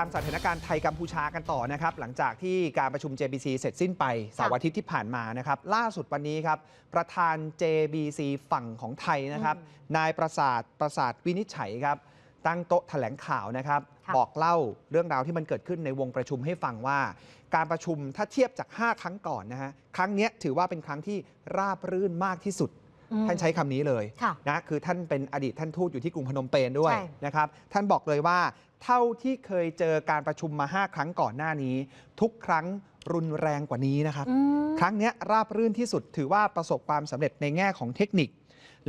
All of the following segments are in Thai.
ตามสถานการณ์ไทยกัมพูชากันต่อนะครับ หลังจากที่การประชุม JBC เสร็จสิ้นไปเสาร์อาทิตย์ที่ผ่านมานะครับ ล่าสุดวันนี้ครับ ประธาน JBC ฝั่งของไทยนะครับ นายประสาทประสาทวินิจฉัยครับ ตั้งโต๊ะแถลงข่าวนะครับค่ะบอกเล่าเรื่องราวที่มันเกิดขึ้นในวงประชุมให้ฟังว่า การประชุมถ้าเทียบจาก 5 ครั้งก่อนนะฮะครั้งเนี้ยถือว่าเป็นครั้งที่ราบรื่นมากที่สุดอืม ท่านใช้คำนี้เลยค่ะนะคือท่านเป็นอดีตท่านทูตอยู่ที่กรุงพนมเปญด้วยใช่นะครับท่านบอกเลยว่าเท่าที่เคยเจอการประชุมมา 5 ครั้งก่อนหน้านี้ ทุกครั้งรุนแรงกว่านี้นะครับอืมครั้งเนี้ยราบรื่นที่สุดถือว่าประสบความสำเร็จในแง่ของเทคนิค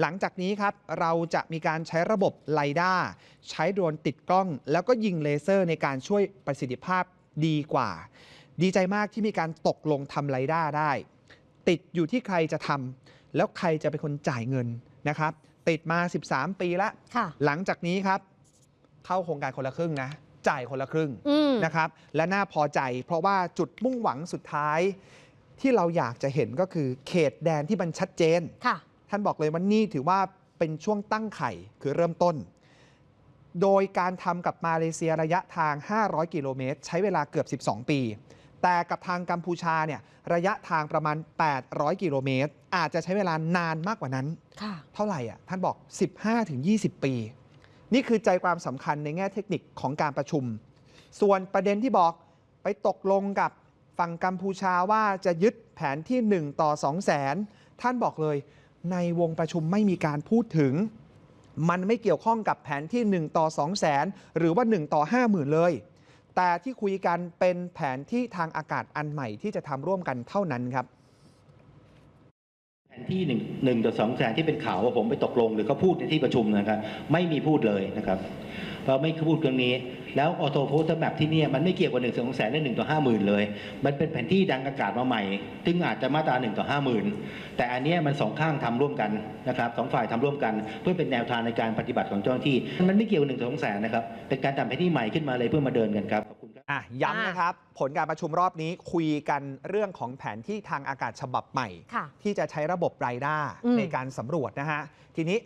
หลังจากนี้ครับ เราจะมีการใช้ระบบไลด้าใช้โดรนติดกล้อง แล้วก็ยิงเลเซอร์ในการช่วยประสิทธิภาพดีกว่า ดีใจมากที่มีการตกลงทำไลด้าได้ ติดอยู่ที่ใครจะทำ แล้วใครจะเป็นคนจ่ายเงินนะครับ ติดมา 13 ปีแล้วค่ะหลังจากนี้ครับ เข้าโครงการคนละครึ่งนะ จ่ายคนละครึ่งอืมนะครับ และน่าพอใจ เพราะว่าจุดมุ่งหวังสุดท้าย ที่เราอยากจะเห็นก็คือเขตแดนที่มันชัดเจนค่ะท่านบอกเลยว่านี่ถือว่าเป็นช่วงตั้งไข่คือเริ่มต้น โดยการทำกับมาเลเซียระยะทาง 500 กิโลเมตร ใช้เวลาเกือบ 12 ปี แต่กับทางกัมพูชาเนี่ยระยะทางประมาณ 800 กิโลเมตร อาจจะใช้เวลานานมากกว่านั้นค่ะเท่าไหร่อะท่านบอก 15-20 ปี นี่คือใจความสำคัญในแง่เทคนิคของการประชุม ส่วนประเด็นที่บอกไปตกลงกับฝั่งกัมพูชาว่าจะยึดแผนที่ 1 ต่อ 2 0 0แสน ท่านบอกเลยในวงประชุมไม่มีการพูดถึง มันไม่เกี่ยวข้องกับแผนที่ 1 ต่อ 2 0 0แสน หรือว่า 1 ต่อ 5 0,000 เลย แต่ที่คุยกันเป็นแผนที่ทางอากาศอันใหม่ที่จะทำร่วมกันเท่านั้นครับแผนที่หนึ่งหนึ่งต่อสองแสนที่เป็นข่าวว่าผมไปตกลงหรือเขาพูดในที่ประชุมนะครับไม่มีพูดเลยนะครับเราไม่พูดเรื่องนี้ แล้วออโต้โพสต์แบบที่นี่มันไม่เกี่ยวกับหนึ่งสองแสนและหนึ่งต่อห้าหมื่นเลย มันเป็นแผนที่ดังอากาศมาใหม่ซึ่งอาจจะมาตราหนึ่งต่อห้าหมื่นแต่อันนี้มันสองข้างทำร่วมกันนะครับสองฝ่ายทำร่วมกัน เพื่อเป็นแนวทางในการปฏิบัติของเจ้าหน้าที่ มันไม่เกี่ยวกับหนึ่งสองแสนนะครับเป็นการทำแผนที่ใหม่ขึ้นมาเลยเพื่อมาเดินกันครับ อบคุณครับอะย้ำนะครับ ผลการประชุมรอบนี้คุยกันเรื่องของแผนที่ทางอากาศฉบับใหม่ค่ะที่จะใช้ระบบไรด้าอืมในการสำรวจนะฮะ ทีนี้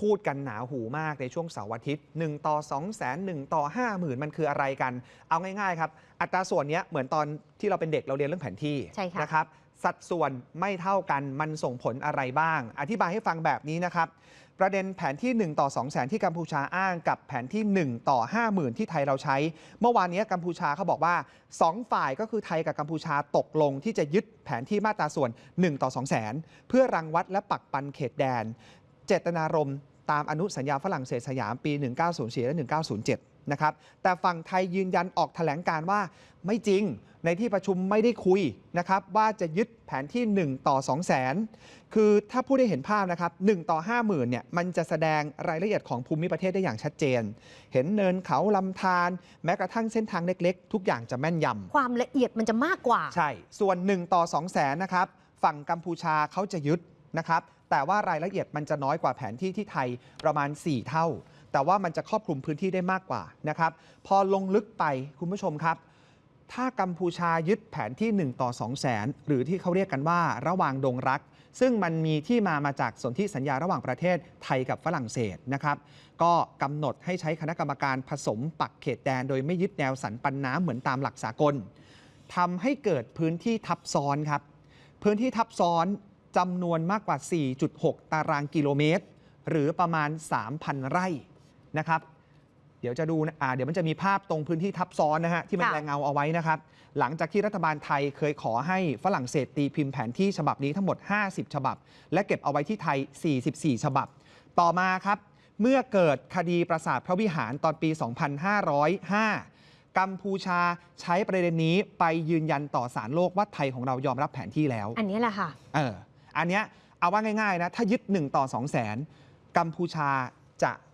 พูดกันหนาหูมากในช่วงเสาร์อาทิตย์ 1 ต่อ 2 0 0 0 0 1 ต่อ 5 0,000 มันคืออะไรกัน เอาง่ายๆครับ อัตราส่วนเนี้ยเหมือนตอนที่เราเป็นเด็กเราเรียนเรื่องแผนที่ใช่ค่ะนะครับ สัดส่วนไม่เท่ากันมันส่งผลอะไรบ้าง อธิบายให้ฟังแบบนี้นะครับ ประเด็นแผนที่ 1 ต่อ 2 0 0 0 0ที่กัมพูชาอ้างกับแผนที่ 1 ต่อ 50,000 ที่ไทยเราใช้ เมื่อวานนี้กัมพูชาเขาบอกว่า 2 ฝ่ายก็คือไทยกับกัมพูชาตกลงที่จะยึดแผนที่มาตราส่วน 1 ต่อ 2 0 0 0 0 0เพื่อรังวัดและปักปันเขตแดน เจตนารมณ์ตามอนุสัญญาฝรั่งเศสสยามปี 1904 และ 1907 นะครับ แต่ฝั่งไทยยืนยันออกแถลงการว่าไม่จริงในที่ประชุมไม่ได้คุยนะครับว่าจะยึดแผนที่ 1 ต่อ 2 0 0 0 0 0คือถ้าผู้ได้เห็นภาพนะครับ1ต่อ 50,000เนี่ยมันจะแสดงรายละเอียดของภูมิประเทศได้อย่างชัดเจน เห็นเนินเขาลำธารแม้กระทั่งเส้นทางเล็กๆ ทุกอย่างจะแม่นยำความละเอียดมันจะมากกว่า ใช่ ส่วน 1 ต่อ 2 0 0แสนนะครับฝั่งกัมพูชาเขาจะยึดนะครับแต่ว่ารายละเอียดมันจะน้อยกว่าแผนที่ที่ไทยประมาณ 4 เท่า แต่ว่ามันจะครอบคลุมพื้นที่ได้มากกว่านะครับ พอลงลึกไปคุณผู้ชมครับ ถ้ากัมพูชายึดแผนที่ 1 ต่อ2 0 0แสน หรือที่เขาเรียกกันว่าระหว่างดงรัก ซึ่งมันมีที่มามาจากสนธิสัญญาระหว่างประเทศไทยกับฝรั่งเศสนะครับ ก็กำหนดให้ใช้คณะกรรมการผสมปักเขตแดน โดยไม่ยึดแนวสันปันน้ำเหมือนตามหลักสากลทำให้เกิดพื้นที่ทับซ้อนครับ พื้นที่ทับซ้อนจำนวนมากกว่า 4.6 ตารางกิโลเมตร หรือประมาณ 3,000 ไร่ นะครับ เดี๋ยวจะดูนะอ่าเดี๋ยวมันจะมีภาพตรงพื้นที่ทับซ้อนนะฮะที่มันค่ะ แรงเงาเอาไว้นะครับ หลังจากที่รัฐบาลไทยเคยขอให้ฝรั่งเศสตีพิมพ์แผนที่ฉบับนี้ทั้งหมด 50 ฉบับ และเก็บเอาไว้ที่ไทย 44 ฉบับ ต่อมาครับ เมื่อเกิดคดีปราสาทพระวิหารตอนปี 2505 กัมพูชาใช้ประเด็นนี้ไปยืนยันต่อศาลโลกว่าไทยของเรายอมรับแผนที่แล้ว อันนี้แหละค่ะ เออ อันเนี้ยเอาว่าง่าย ๆ นะ ถ้ายึด 1 ต่อ 2 0 0แสนกัมพูชาจะ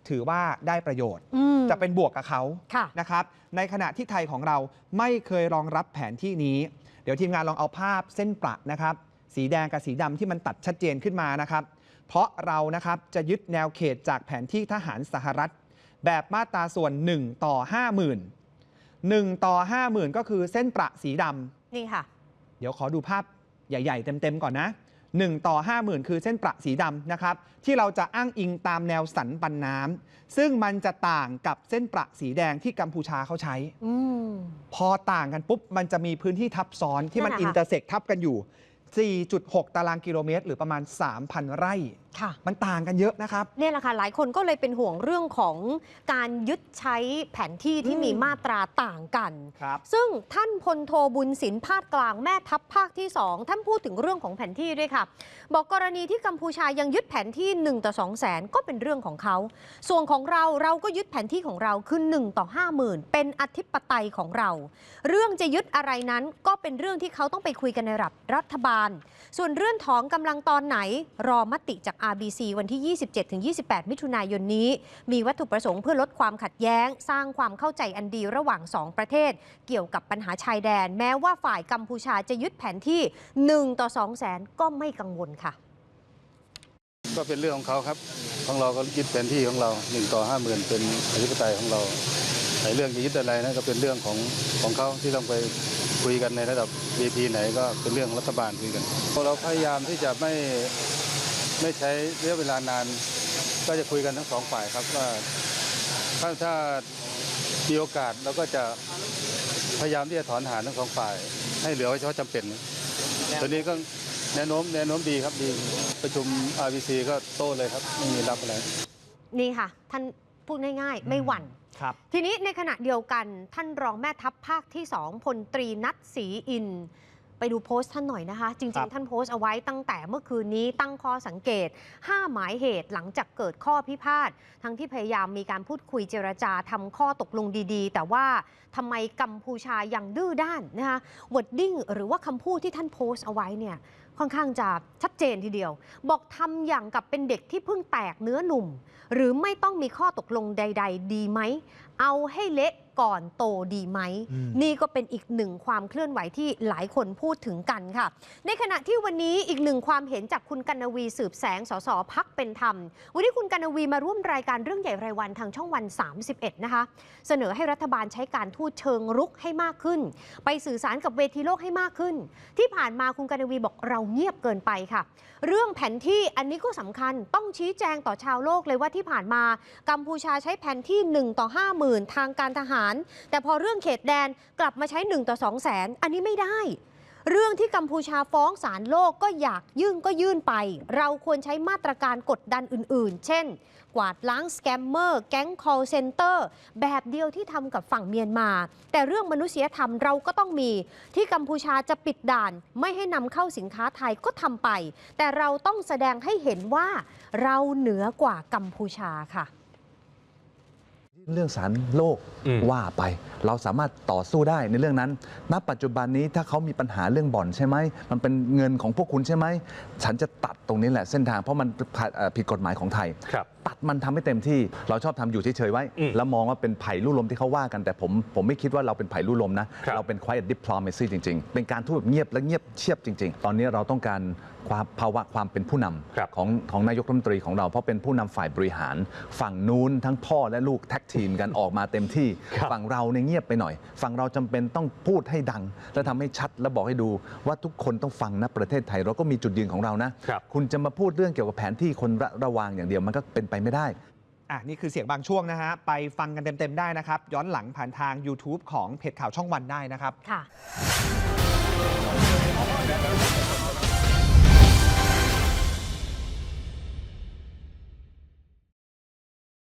ถือว่าได้ประโยชน์อืมจะเป็นบวกกับเขาค่ะนะครับ ในขณะที่ไทยของเราไม่เคยรองรับแผนที่นี้ เดี๋ยวทีมงานลองเอาภาพเส้นประนะครับ สีแดงกับสีดำที่มันตัดชัดเจนขึ้นมานะครับ เพราะเรานะครับจะยึดแนวเขตจากแผนที่ทหารสหรัฐ แบบมาตราส่วน 1 ต่อ 50,000 1 ต่อ 50,000 ก็คือเส้นประสีดำนี่ค่ะ เดี๋ยวขอดูภาพใหญ่ ๆ เต็ม ๆ ก่อนนะ 1 ต่อ 50,000 คือเส้นประสีดำนะครับที่เราจะอ้างอิงตามแนวสันปันน้ำซึ่งมันจะต่างกับเส้นประสีแดงที่กัมพูชาเขาใช้อืมพอต่างกันปุ๊บ มันจะมีพื้นที่ทับซ้อนที่มันนั่นแหละค่ะอินเตอร์เซกทับกันอยู่ 4.6 ตารางกิโลเมตร หรือประมาณ 3,000 ไร่ค่ะ มันต่างกันเยอะนะครับเนี่ยแหละค่ะหลายคนก็เลยเป็นห่วงเรื่องของการยึดใช้แผนที่ที่อืมมีมาตราต่างกันครับซึ่งท่านพลโทบุญสินภาคกลางแม่ทัพภาคที่ 2 ท่านพูดถึงเรื่องของแผนที่ด้วยค่ะ บอกกรณีที่กัมพูชายังยึดแผนที่ 1 ต่อ2แสนก็เป็นเรื่องของเขา ส่วนของเราเราก็ยึดแผนที่ของเราคือ1ต่อ 5 0,000 เป็นอธิปไตยของเรา เรื่องจะยึดอะไรนั้นก็เป็นเรื่องที่เขาต้องไปคุยกันในระดับรัฐบาล ส่วนเรื่องถอนกำลังตอนไหนรอมติจาก RBC วันที่ 27-28 มิถุนายนนี้ มีวัตถุประสงค์เพื่อลดความขัดแย้ง สร้างความเข้าใจอันดีระหว่าง 2 ประเทศ เกี่ยวกับปัญหาชายแดน แม้ว่าฝ่ายกัมพูชาจะยึดแผนที่ 1 ต่อ 2 แสนก็ไม่กังวลค่ะ ก็เป็นเรื่องของเขาครับของเราก็ยึดแผนที่ของเราหนึ่งต่อห้าหมื่นเป็นอธิปไตยของเราไอ้เรื่องจะยึดอะไรนั่นก็เป็นเรื่องของของเขาที่ต้องไปคุยกันในระดับเวทีไหนก็เป็นเรื่องรัฐบาลคุยกันเราพยายามที่จะไม่ ไม่ใช้ระยะเวลานาน ก็จะคุยกันทั้งสองฝ่ายครับว่าถ้าถ้ามีโอกาสเราก็จะพยายามที่จะถอนทหารทั้งสองฝ่าย ให้เหลือไว้เฉพาะจำเป็นนะตัวนี้ก็แนวโน้มแนวโน้มดีครับดีประชุม RBC ก็โต้เลยครับไม่มีรับอะไรนี่ค่ะ ท่านพูดง่ายๆ ไม่หวั่นครับทีนี้ในขณะเดียวกันท่านรองแม่ทัพภาคที่2พลตรีนัทศรีอิน ไปดูโพสต์ท่านหน่อยนะคะจครัริงบๆท่านโพสต์เอาไว้ตั้งแต่เมื่อคืนนี้ตั้งข้อสังเกต 5 หมายเหตุหลังจากเกิดข้อพิพาททั้งที่พยายามมีการพูดคุยเจรจาทำข้อตกลงดีๆ แต่ว่าทำไมกัมพูชายังดื้อด้านนะคะวอดดิ้งหรือว่าคำพูดที่ท่านโพสต์เอาไว้เนี่ย ค่อนข้างจะชัดเจนทีเดียว บอกทำอย่างกับเป็นเด็กที่เพิ่งแตกเนื้อหนุ่ม หรือไม่ต้องมีข้อตกลงใด ๆ ดีไหม เอาให้เละก่อนโตดีไหมอืมนี่ก็เป็นอีกหนึ่งความเคลื่อนไหวที่หลายคนพูดถึงกันค่ะ ในขณะที่วันนี้อีกหนึ่งความเห็นจากคุณกัณวีสืบแสงสสพักเป็นธรรม วันนี้คุณกัณวีมาร่วมรายการเรื่องใหญ่รายวันทางช่องวัน 31 นะคะ เสนอให้รัฐบาลใช้การทูตเชิงรุกให้มากขึ้น ไปสื่อสารกับเวทีโลกให้มากขึ้น ที่ผ่านมาคุณกัณวีบอกเราเงียบเกินไปค่ะ เรื่องแผนที่อันนี้ก็สำคัญต้องชี้แจงต่อชาวโลกเลยว่าที่ผ่านมา กัมพูชาใช้แผนที่ 1 ต่อ 50,000 ทางการทหาร แต่พอเรื่องเขตแดนกลับมาใช้ 1 ต่อ2แสนอันนี้ไม่ได้ เรื่องที่กัมพูชาฟ้องศาลโลกก็อยากยื่นก็ยื่นไป เราควรใช้มาตรการกดดันอื่น ๆ เช่น กวาดล้างสแกมเมอร์ แก๊ง call center แบบเดียวที่ทำกับฝั่งเมียนมา แต่เรื่องมนุษยธรรมเราก็ต้องมี ที่กัมพูชาจะปิดด่าน ไม่ให้นำเข้าสินค้าไทยก็ทำไป แต่เราต้องแสดงให้เห็นว่าเราเหนือกว่ากัมพูชาค่ะ เรื่องสารโลกอืมว่าไป เราสามารถต่อสู้ได้ในเรื่องนั้น ณ ปัจจุบันนี้ถ้าเขามีปัญหาเรื่องบ่อนใช่ไหม มันเป็นเงินของพวกคุณใช่ไหม ฉันจะตัดตรงนี้แหละเส้นทางเพราะมันผิดเอ่อผิดกฎหมายของไทยครับตัดมันทำให้เต็มที่ เราชอบทำอยู่เฉยๆไว้อืมแล้วมองว่าเป็นไผ่ลู่ลมที่เขาว่ากันแต่ผมผมไม่คิดว่าเราเป็นไผ่ลู่ลมนะครับเราเป็น quiet diplomacy จริง ๆ เป็นการทูตแบบเงียบและเงียบเชียบจริง ๆ ตอนนี้เราต้องการ ความภาวะความเป็นผู้นำครับของของนายกรัฐมนตรีของเรา เพราะเป็นผู้นำฝ่ายบริหาร ฝั่งนู้นทั้งพ่อและลูกแท็กทีมกันออกมาเต็มที่ครับฝั่งเราเนี่ยเงียบไปหน่อย ฝั่งเราจำเป็นต้องพูดให้ดัง และทำให้ชัดและบอกให้ดูว่าทุกคนต้องฟังนะประเทศไทยเราก็มีจุดยืนของเรานะครับคุณจะมาพูดเรื่องเกี่ยวกับแผนที่คนระระวางอย่างเดียวมันก็เป็นไปไม่ได้อะนี่คือเสียงบางช่วงนะฮะ ไปฟังกันเต็ม ๆ ได้นะครับ ย้อนหลังผ่านทาง YouTube ของเพจข่าวช่องวันได้นะครับ ค่ะ